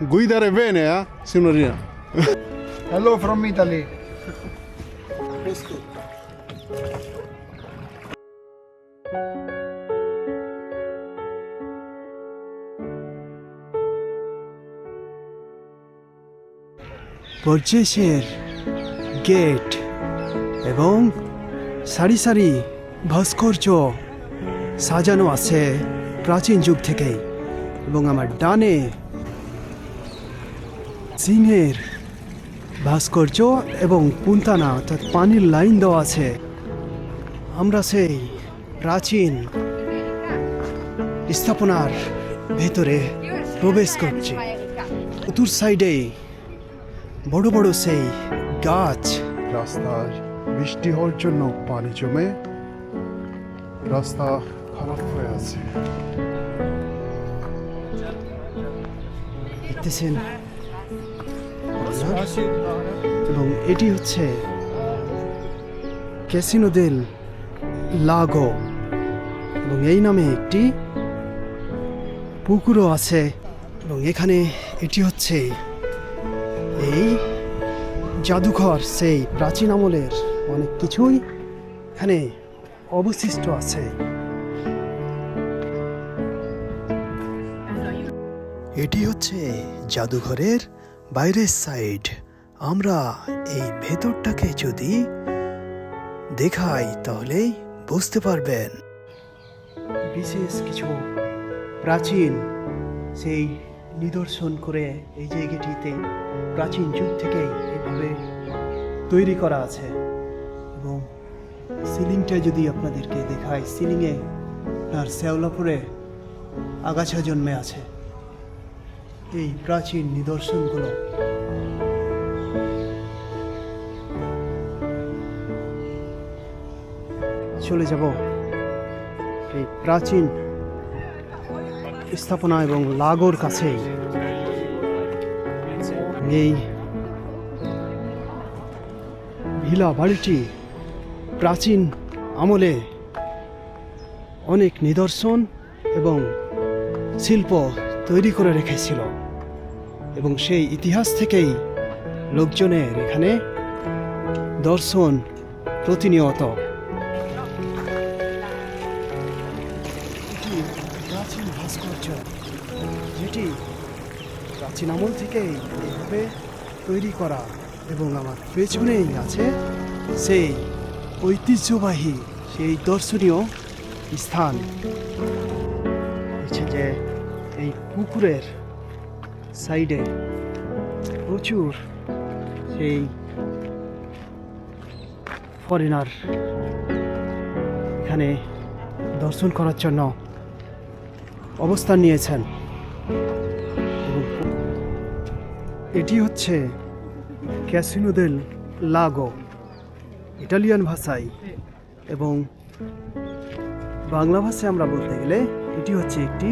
Guidare bene, eh, signorina? Hello from Italy. পর্যেসের gate এবং সারি সারি ভাস্কর্য সাজানো আছে প্রাচীন যুগ থেকেই এবং আমার ডানে সিংহের ভাস্কর্য এবং পুন্তানা অর্থাৎ পানির লাইন দেওয়া আছে। আমরা সেই প্রাচীন স্থাপনার ভেতরে প্রবেশ করছি। চতুর সাইডে বড় বড় সেই গাছ। রাস্তার বৃষ্টি হওয়ার জন্য পানি জমে রাস্তা খারাপ হয়ে আছে। দেখতেছেন এবং এটি হচ্ছে ক্যাসিনো দেল লাগো। এবং এই নামে একটি পুকুরও আছে। এবং এখানে এটি হচ্ছে এই জাদুঘর, সেই প্রাচীন আমলের অনেক কিছুই এখানে অবশিষ্ট আছে। এটি হচ্ছে জাদুঘরের বাইরের সাইড, আমরা এই ভেতরটাকে যদি দেখাই তাহলে বুঝতে পারবেন। বিশেষ কিছু প্রাচীন সেই নিদর্শন করে এই জায়গাটিতে প্রাচীন যুগ থেকেই এভাবে তৈরি করা আছে। এবং সিলিংটা যদি আপনাদেরকে দেখায় সিলিংয়ে আপনার শ্যাওলাপুরে আগাছা জন্মে আছে। এই প্রাচীন নিদর্শনগুলো। চলে যাব এই প্রাচীন স্থাপনা এবং লাগোর কাছেই এই ভিলা বাড়িটি প্রাচীন আমলে অনেক নিদর্শন এবং শিল্প তৈরি করে রেখেছিল। এবং সেই ইতিহাস থেকেই লোকজনের এখানে দর্শন প্রতিনিয়ত। প্রাচীন ভাস্কর্য, যেটি প্রাচীন আমল থেকেই এইভাবে তৈরি করা এবং আমার পেছনেই আছে সেই ঐতিহ্যবাহী, সেই দর্শনীয় স্থান। হচ্ছে যে এই পুকুরের সাইডে প্রচুর সেই ফরেনার এখানে দর্শন করার জন্য অবস্থান নিয়েছেন। এটি হচ্ছে ক্যাসিনোদেল লাগো ইটালিয়ান ভাষায়। এবং বাংলা ভাষায় আমরা বলতে গেলে এটি হচ্ছে একটি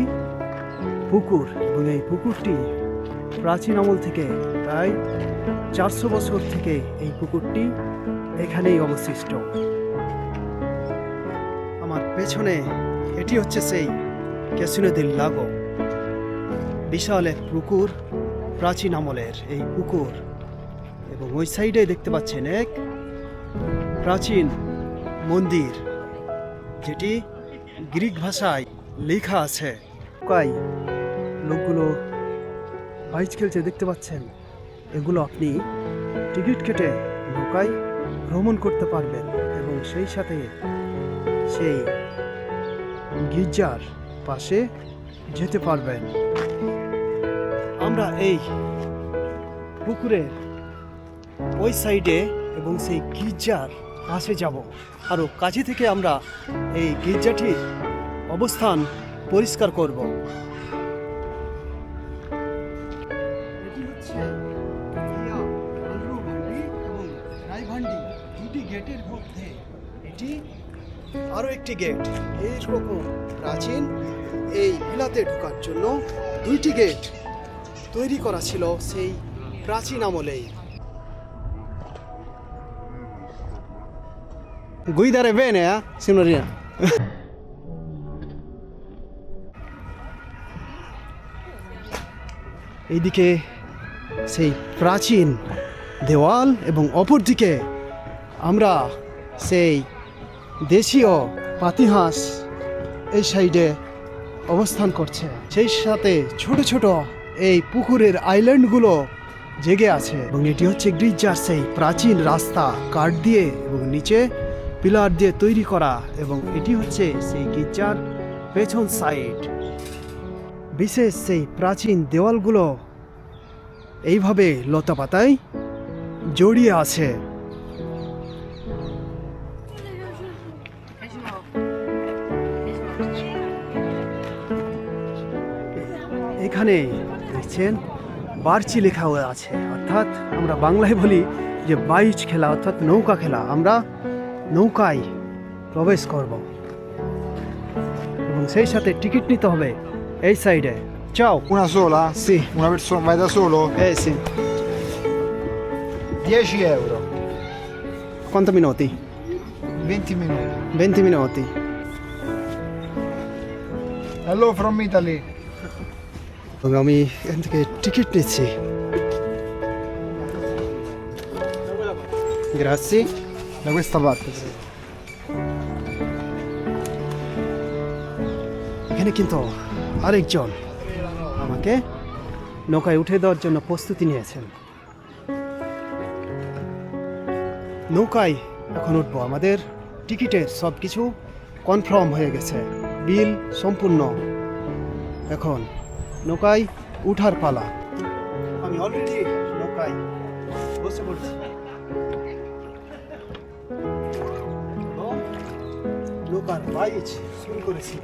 পুকুর এবং এই পুকুরটি প্রাচীন আমল থেকে প্রায় চারশো বছর থেকে এই পুকুরটি এখানেই অবশিষ্ট। আমার পেছনে এটি হচ্ছে সেই ক্যাসিনো দিল লাগো। বিশাল এক পুকুর, প্রাচীন আমলের এই পুকুর। এবং ওই সাইডে দেখতে পাচ্ছেন এক প্রাচীন মন্দির, যেটি গ্রিক ভাষায় লেখা আছে। কাই লোকগুলো বাইচ খেলছে, দেখতে পাচ্ছেন? এগুলো আপনি টিকিট কেটে নৌকায় ভ্রমণ করতে পারবেন এবং সেই সাথে সেই গির্জার পাশে যেতে পারবেন। আমরা এই পুকুরের ওই সাইডে এবং সেই গির্জার পাশে যাব। আরও কাছে থেকে আমরা এই গির্জাটির অবস্থান পরিষ্কার করব। গেটের মধ্যে। এটি আরও একটি গেট। এইরকম প্রাচীন। এই ভিলাতে ঢোকার জন্য দুইটি গেট তৈরি করা ছিল সেই প্রাচীন আমলেই। signorina? এইদিকে সেই প্রাচীন দেওয়াল এবং অপরদিকে আমরা সেই দেশীয় পাতিহাঁস এই সাইডে অবস্থান করছে। সেই সাথে ছোট ছোট এই পুকুরের আইল্যান্ডগুলো জেগে আছে এবং এটি হচ্ছে গ্রিজার সেই প্রাচীন রাস্তা, কাঠ দিয়ে এবং নিচে পিলার দিয়ে তৈরি করা এবং এটি হচ্ছে সেই গির্জার পেছন সাইড। বিশেষ সেই প্রাচীন দেওয়ালগুলো এইভাবে লতাপাতায় জড়িয়ে আছে। এখানে দেখছেন বার্চি লেখা হয়ে আছে অর্থাৎ আমরা বাংলায় বলি যে বাইচ খেলা অর্থাৎ নৌকা খেলা আমরা নৌকায় প্রবেশ করব এবং সেই সাথে টিকিট নিতে হবে এই সাইডে চাও Una sola? Sì. Una persona, vai da solo? Eh sì. 10 euro. Quanto minuti? 20 minuti. 20 minuti. Hello from Italy. এবং আমি এখান থেকে টিকিট নিচ্ছি। এখানে কিন্তু আরেকজন আমাকে নৌকায় উঠে দেওয়ার জন্য প্রস্তুতি নিয়েছেন। নৌকায় এখন উঠবো। আমাদের টিকিটের সব কিছু কনফার্ম হয়ে গেছে। বিল সম্পূর্ণ এখন। নৌকায় উঠার পালা। আমি অলরেডি নৌকায় বসে পড়ছি। নৌকার বাইচ শুরু করেছি।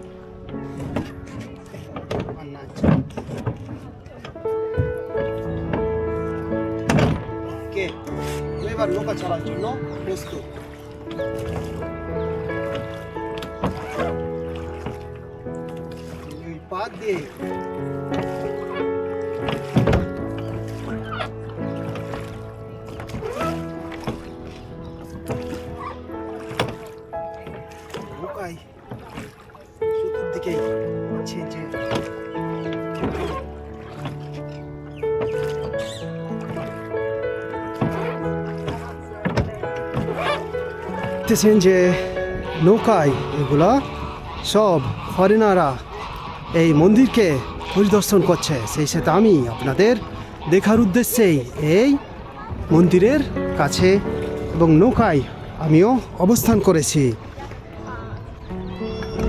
কে? এবার নৌকা চালার জন্য প্রস্তুত। এই দেখতেছেন যে নৌকায় এগুলা সব ফরেনাররা এই মন্দিরকে পরিদর্শন করছে। সেই সাথে আমি আপনাদের দেখার উদ্দেশ্যেই এই মন্দিরের কাছে এবং নৌকায় আমিও অবস্থান করেছি।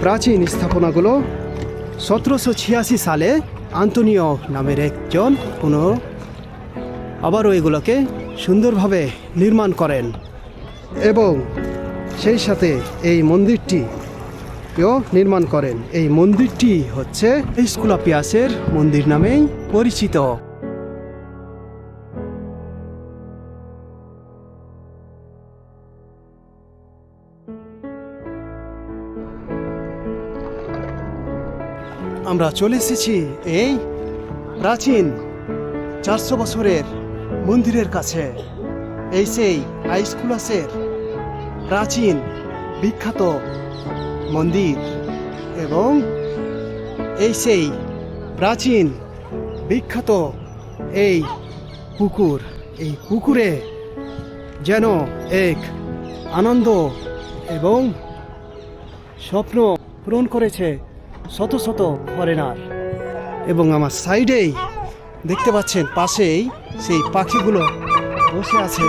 প্রাচীন স্থাপনাগুলো সতেরোশো ছিয়াশি সালে আন্তনিও নামের একজন কোনো আবারও এগুলোকে সুন্দরভাবে নির্মাণ করেন এবং সেই সাথে এই মন্দিরটি কেও নির্মাণ করেন। এই মন্দিরটি হচ্ছে স্কুলাপিয়াসের মন্দির নামেই পরিচিত। আমরা চলে এসেছি এই প্রাচীন চারশো বছরের মন্দিরের কাছে। এই সেই আইস্কুলাসের প্রাচীন, বিখ্যাত মন্দির এবং এই সেই প্রাচীন, বিখ্যাত এই পুকুর। এই পুকুরে যেন এক আনন্দ এবং স্বপ্ন পূরণ করেছে শত শত ফরেনার এবং আমার সাইডেই দেখতে পাচ্ছেন, পাশেই সেই পাখিগুলো বসে আছে।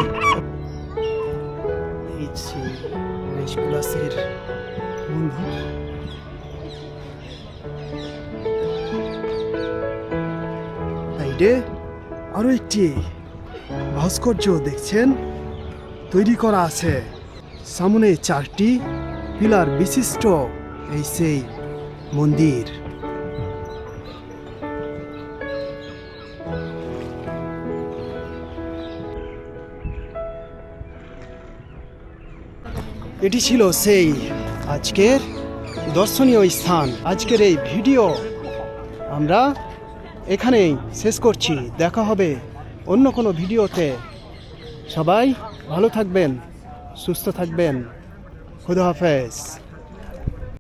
এই ক্লাসের বন্ধু। সাইডে আরও একটি ভাস্কর্য দেখছেন? তৈরি করা আছে। সামনে চারটি পিলার বিশিষ্ট এই সেই মন্দির। এটি ছিল সেই আজকের দর্শনীয় স্থান। আজকের এই ভিডিও আমরা এখানেই শেষ করছি। দেখা হবে অন্য কোনো ভিডিওতে। সবাই ভালো থাকবেন, সুস্থ থাকবেন। খুদা হাফেজ।